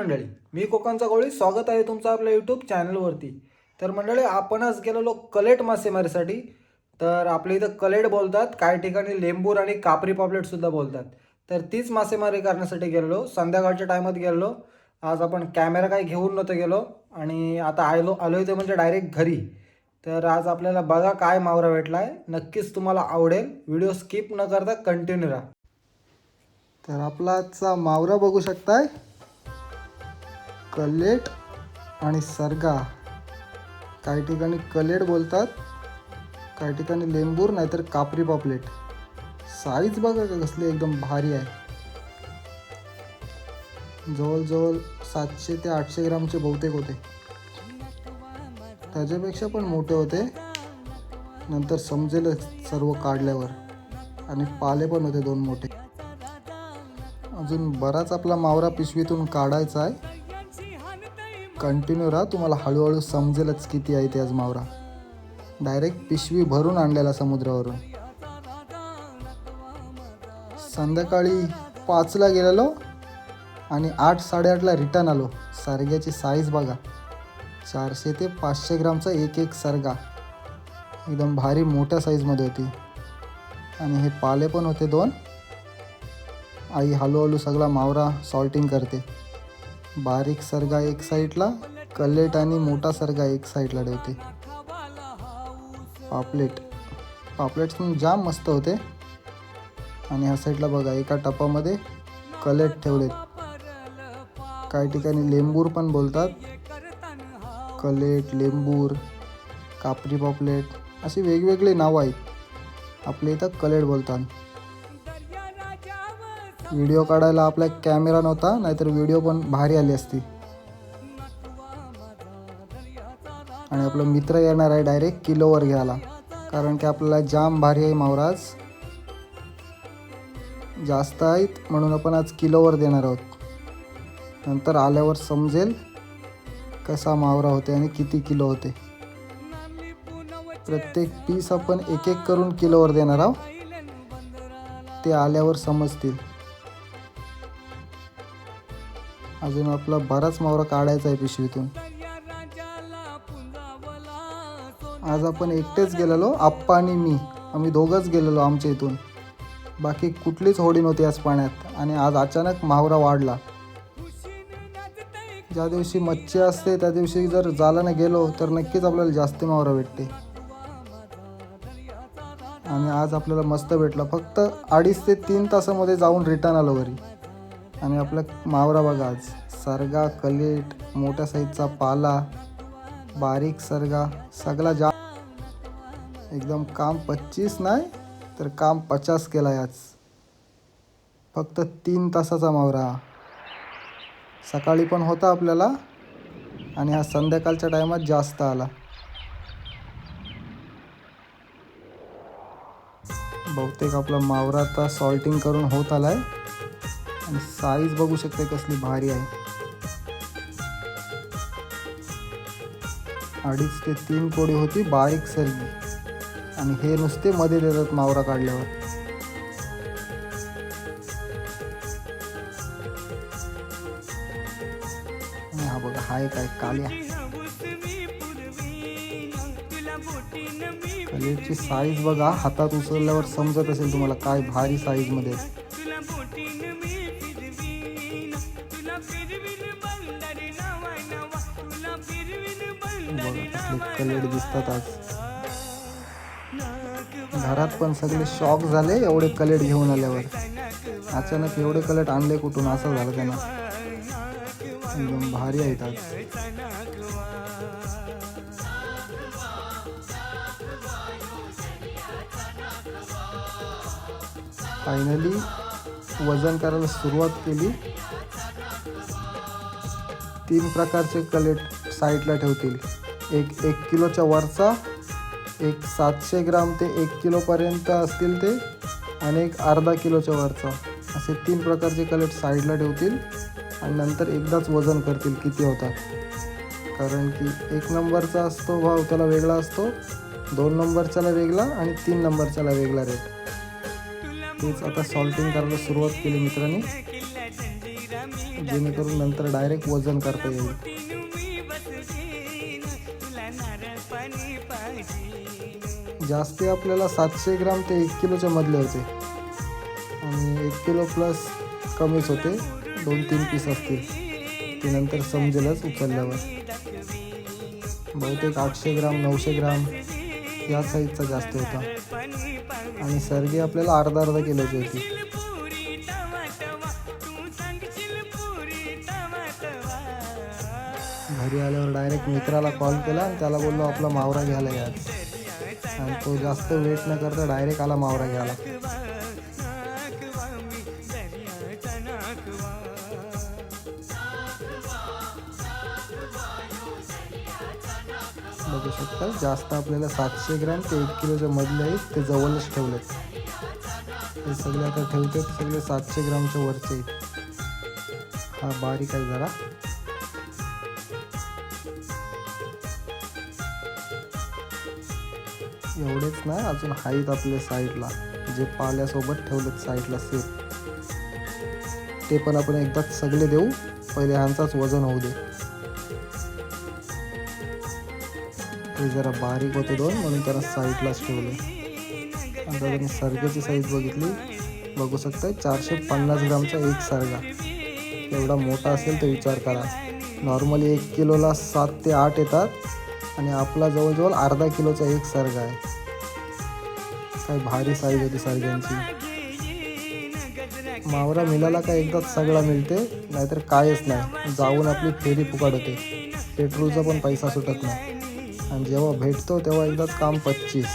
मंडळी मी कोकणचा गोळी स्वागत आहे तुमचं आपल्या यूट्यूब चॅनलवरती तर मंडळी आपण आज गेलेलो कलेट मासेमारीसाठी. तर आपल्या इथं कलेट बोलतात काही ठिकाणी लेंबूर आणि कापरी पापलेटसुद्धा बोलतात. तर तीच मासेमारी करण्यासाठी गेलेलो संध्याकाळच्या टायमात गेलेलो. आज आपण कॅमेरा काही घेऊन नव्हतं गेलो आणि आता आलो आलो इथे म्हणजे डायरेक्ट घरी. तर आज आपल्याला बघा काय मावरा भेटला आहे नक्कीच तुम्हाला आवडेल. व्हिडिओ स्किप न करता कंटिन्यू राहा. तर आपला आजचा मावरा बघू शकताय. कलेट आणि सरगा. काही ठिकाणी कलेट बोलतात काही ठिकाणी लेंबूर नाहीतर कापरी पापलेट. साईज बघा का कसली एकदम भारी आहे. जवळजवळ सातशे ते आठशे ग्रामचे बहुतेक होते. त्याच्यापेक्षा पण मोठे होते. नंतर समजेलच सर्व काढल्यावर. आणि पाले पण होते दोन मोठे. अजून बराच आपला मावरा पिशवीतून काढायचा आहे. कंटिन्यू राहा तुम्हाला हळूहळू समजेलच किती आहे ते आज मावरा. डायरेक्ट पिशवी भरून आणलेला समुद्रावरून. संध्याकाळी पाचला गेलेलो आणि आठ साडेआठला रिटर्न आलो. सारग्याची साईज बघा. चारशे ते पाचशे ग्रामचा एक एक सरगा. एकदम भारी मोठ्या साईजमध्ये होती. आणि हे पाले पण होते दोन. आई हळूहळू सगळा मावरा सॉल्टिंग करते. बारीक सरगा एक साईडला कलेट आणि मोठा सरगा एक साईडला ठेवते. पापलेट. पापलेट्स पण जाम मस्त होते. आणि ह्या साईडला बघा एका टपामध्ये कलेट ठेवलेत. काही ठिकाणी लेंबूर पण बोलतात. कलेट लेंबूर कापरी पापलेट अशी वेगवेगळी नावं आहेत. आपल्या इथं कलेट बोलतात. व्हिडिओ काढायला आपला कॅमेरा नव्हता नाहीतर व्हिडिओ पण भारी आली असती. आणि आपला मित्र येणार आहे डायरेक्ट किलोवर घ्यायला. कारण की आपल्याला जाम भारी आहे मावराज. जास्त आहेत म्हणून आपण आज किलोवर देणार आहोत. नंतर आल्यावर समजेल कसा मावरा होते आणि किती किलो होते. प्रत्येक पीस आपण एक एक करून किलोवर देणार आहोत. ते आल्यावर समजतील. अजून आपला बराच मावरा काढायचा आहे पिशवीतून. आज आपण एकटेच गेलेलो आप्पा आणि मी. आम्ही दोघंच गेलेलो आमच्या इथून. बाकी कुठलीच होडी नव्हती आज पाण्यात आणि आज अचानक मावरा वाढला. ज्या दिवशी मच्छी असते त्या दिवशी जर जालानं गेलो तर नक्कीच आपल्याला जास्त मावरा भेटते. आणि आज आपल्याला मस्त भेटला. फक्त अडीच ते तीन तासामध्ये जाऊन रिटर्न आलो घरी. आणि आपला मावरा बघा आज. सरगा कलेट मोठ्या साईजचा पाला बारीक सरगा सगळा जा एकदम काम पच्चीस नाही तर काम पचास केला आज. फक्त तीन तासाचा मावरा. सकाळी पण होता आपल्याला आणि हा संध्याकाळच्या टायमात जास्त आला. बहुतेक आपला मावरा आता सॉल्टिंग करून होत आलाय. आणि साईज बघू शकते कसली भारी आहे. अडीच ते तीन कोडी होती बारीक सरगी आणि हे नुसते मध्ये देतात मावरा काढल्यावर. हा बघा हा एक आहे काल्या. कलेची साईज बघा हातात उचलल्यावर समजत असेल तुम्हाला काय भारी साईजमध्ये कलर दिसतात आज. घरात पण सगळे शॉक झाले एवढे कलेट घेऊन आल्यावर. अचानक एवढे कलेट आणले कुठून? असं झालं त्यांना. एकदम भारी आहेत आज. फायनली वजन करायला सुरुवात केली. तीन प्रकारचे कलेट साईडला ठेवतील. एक एक किलोच्या वरचा एक सातशे ग्राम ते एक किलोपर्यंत असतील ते आणि एक अर्धा किलोच्या वरचा. असे तीन प्रकारचे कलेट साईडला ठेवतील आणि नंतर एकदाच वजन करतील किती होतात. कारण की एक नंबरचा असतो भाव त्याला वेगळा असतो दोन नंबरच्याला वेगळा आणि तीन नंबरच्याला वेगळा रेट तेच आता सॉल्टिंग करायला सुरुवात केली मित्रांनी जेणेकरून नंतर डायरेक्ट वजन करता येईल. जास्ती आपल्याला सातशे ग्राम ते एक किलोच्या मधले होते. आणि एक किलो प्लस कमीच होते. दोन तीन पीस असतील. ते नंतर समजेलच उचलल्यावर. बहुतेक आठशे ग्राम नऊशे ग्राम या साईजचा जास्त होता. आणि सर्गी आपल्याला अर्धा अर्धा किलोची होती. घरी आल्यावर डायरेक्ट मित्राला कॉल केला आणि त्याला बोललो आपला मावरा घ्यायला या. आणि तो जास्त वेट न करता डायरेक्ट आला मावरा घ्यायला. बघू शकता जास्त आपल्याला सातशे ग्रॅम ते एक किलोच्या मधले आहेत ते जवळच ठेवलेत. हे सगळे आता ठेवते सगळे सातशे ग्रामच्या वरचे आहेत. हा बारीक आहे जरा. एवढेच नाही अजून आहेत आपले साईडला. जे पाल्यासोबत ठेवलेत साईडला सेफ ते पण आपण एकदाच सगळे देऊ. पहिले ह्यांचाच वजन होऊ दे. ते जरा बारीक होते दोन म्हणून त्याला साईडलाच ठेवले. आता तुम्ही सर्गेची साईज बघितली बघू शकता चारशे पन्नास ग्रामचा एक सरगा. एवढा मोठा असेल तर विचार करा. नॉर्मली एक किलोला सात ते आठ येतात. आणि आपला जवळजवळ अर्धा किलोचा एक सर्ग आहे. काय भारी साईज होती सर्ग्यांची. मावरा मिलाला काय एकदाच सगळा मिळते नाहीतर कायच नाही. जाऊन आपली फेरी फुकट होते पेट्रोलचा पण पैसा सुटत नाही. आणि जेव्हा भेटतो तेव्हा एकदाच काम पच्चीस.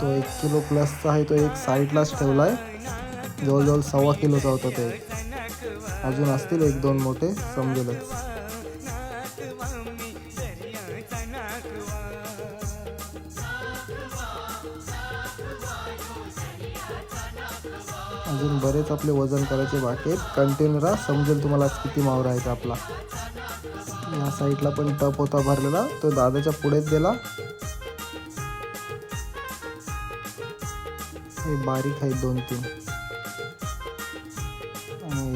तो एक किलो प्लसचा आहे तो एक साईडलाच ठेवला आहे जवळजवळ सव्वा किलोचा होता ते अजून असतील एक दोन मोठे समजेलच. अजून बरेच आपले वजन करायचे बाकी आहेत. कंटिन्यू राहा समजेल तुम्हाला किती मावरा आहे आपला. या साईडला पण टप होता भरलेला तो दादाच्या पुढेच गेला. हे बारीक आहेत दोन तीन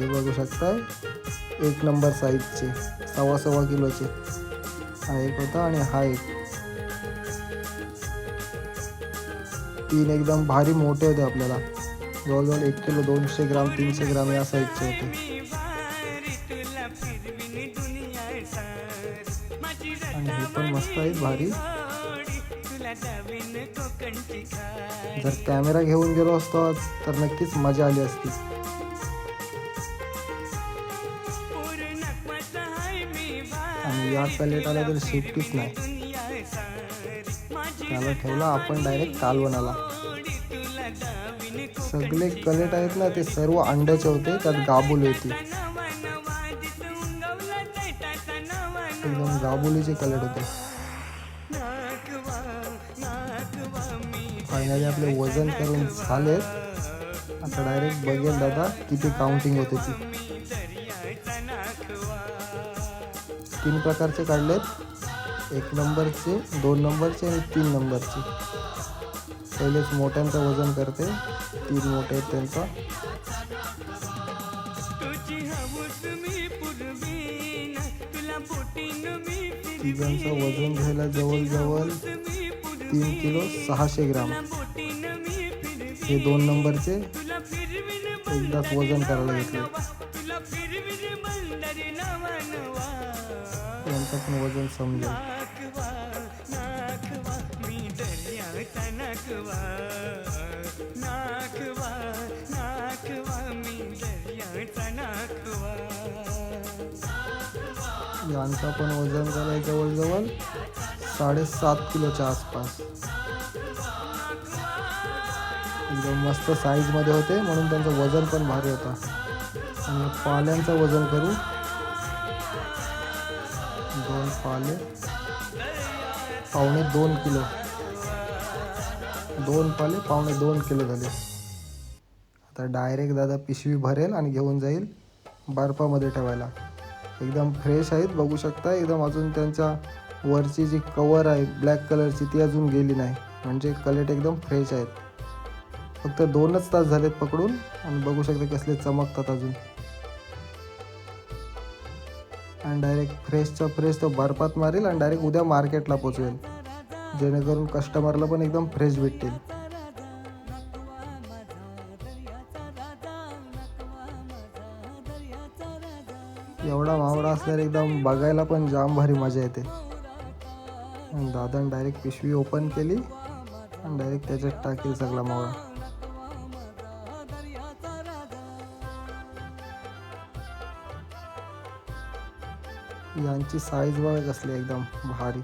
तुम्ही बघू शकताय. एक नंबर साईजचे सव्वा सव्वा किलोचे. हा एक होता आणि हा एक. तीन एकदम भारी मोठे होते आपल्याला. जवळजवळ एक किलो दोनशे ग्राम तीनशे ग्राम या साईजचे होते. आणि हे पण मस्त आहेत भारी. जर कॅमेरा घेऊन गेलो असतो तर नक्कीच मजा आली असती. आणि या कलेटाला तर शिफ्टीच नाही त्याला ठेवला आपण डायरेक्ट कालवणाला सगळे कलेट आहेत ना ते सर्व अंड्याचे होते त्यात गाबुली होती एकदम गाबुलीचे कलेट होते फायनली आपले वजन करून झाले आता डायरेक्ट बघेल दादा किती काउंटिंग होते ती तीन प्रकारचे काढलेत. एक नंबरचे दोन नंबरचे आणि तीन नंबरचे. पहिलेच मोठ्यांचं वज़न करते. तीन मोठे आहेत त्यांचा. तिघांचं वज़न घ्यायला जवळजवळ तीन किलो सहाशे ग्राम. हे दोन नंबरचे. एकदाच वज़न करायला घेतले यांचं पण वजन समजेल. यांचा पण वजन झालंय जवळजवळ साडेसात किलोच्या आसपास. एकदम मस्त साईजमध्ये होते म्हणून त्यांचं वजन पण भारी होता. आणि पाल्यांचं वजन करू. पाले पावणे दोन किलो. दोन पाले पावणे दोन किलो झाले. आता डायरेक्ट दादा पिशवी भरेल आणि घेऊन जाईल बर्फामध्ये ठेवायला. एकदम फ्रेश आहेत बघू शकता. एकदम अजून त्यांच्या वरची जी कवर आहे ब्लॅक कलरची ती अजून गेली नाही. म्हणजे कलेट एकदम फ्रेश आहेत. फक्त दोनच तास झालेत पकडून आणि बघू शकते कसले चमकतात अजून. आणि डायरेक्ट फ्रेशचा फ्रेश तो बर्फात मारेल आणि डायरेक्ट उद्या मार्केटला पोचवेल. जेणेकरून कस्टमरला पण एकदम फ्रेश भेटतील. एवढा मावडा असल्यावर एकदम बघायला पण जाम भारी मजा येते. आणि दादाने डायरेक्ट पिशवी ओपन केली आणि डायरेक्ट त्याच्यात टाकेल सगळा मावळा. यांची साईज बघा कसली एकदम भारी.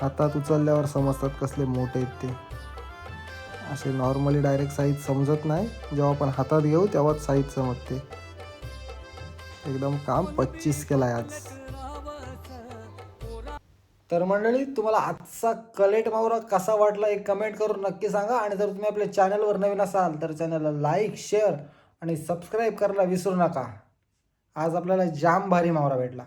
हातात उचलल्यावर समजतात कसले मोठे आहेत ते. असे नॉर्मली डायरेक्ट साईज समजत नाही. जेव्हा आपण हातात घेऊ तेव्हाच साईज समजते. एकदम काम पच्चीस केला आहे आज. तर मंडळी तुम्हाला आजचा कलेट मावरा कसा वाटला एक कमेंट करून नक्की सांगा. आणि जर तुम्ही आपल्या चॅनलवर नवीन असाल तर चॅनलला लाईक शेअर आणि सबस्क्राईब करायला विसरू नका. आज आपल्याला जाम भारी मावरा भेटला.